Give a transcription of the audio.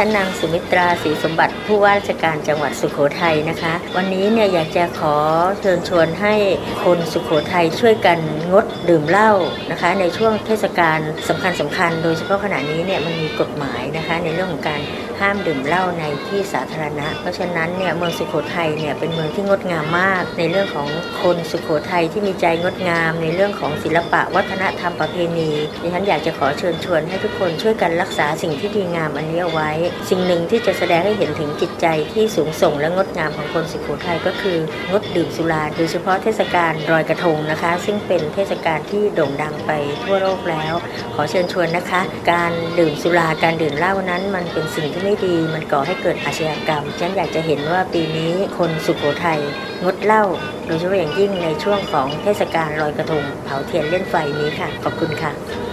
ฉันนางสุมิตราศรีสมบัติผู้ว่าราชการจังหวัดสุโขทัยนะคะ วันนี้เนี่ยอยากจะขอเชิญชวนให้คนสุโขทัยช่วยกันงดดื่มเหล้านะคะ ในช่วงเทศกาลสำคัญสคัญๆโดยเฉพาะขณะนี้เนี่ยมันมีกฎหมายนะคะในเรื่องของการ ห้ามดื่มเหล้าในที่สาธารณะ เพราะฉะนั้นเนี่ยเมืองสุโขทัยเนี่ยเป็นเมืองที่งดงามมาก ในเรื่องของคนสุโขทัยที่มีใจงดงาม ในเรื่องของศิลปะวัฒนธรรมประเพณีดิฉันอยากจะขอเชิญชวนให้ทุกคนช่วยกันรักษาสิ่งที่ดีงามอันนี้เอาไว้ สิ่งหนึ่งที่จะแสดงให้เห็นถึงจิตใจที่สูงส่งและงดงามของคนสุโขทัยก็คืองดดื่มสุราโดยเฉพาะเทศกาลลอยกระทงนะคะ ซึ่งเป็นเทศกาลที่โด่งดังไปทั่วโลกแล้ว ขอเชิญชวนนะคะ การดื่มสุราการดื่มเหล้านั้นมันเป็นสิ่งที่ไม่ดีมันก่อให้เกิดอาชญากรรม ฉันอยากจะเห็นว่าปีนี้คนสุขโขทัยงดเหล้าโดยเฉพาะอย่างยิ่งในช่วงของเทศกาลลอยกระทงเผาเทียนเล่นไฟนี้ค่ะ ขอบคุณค่ะ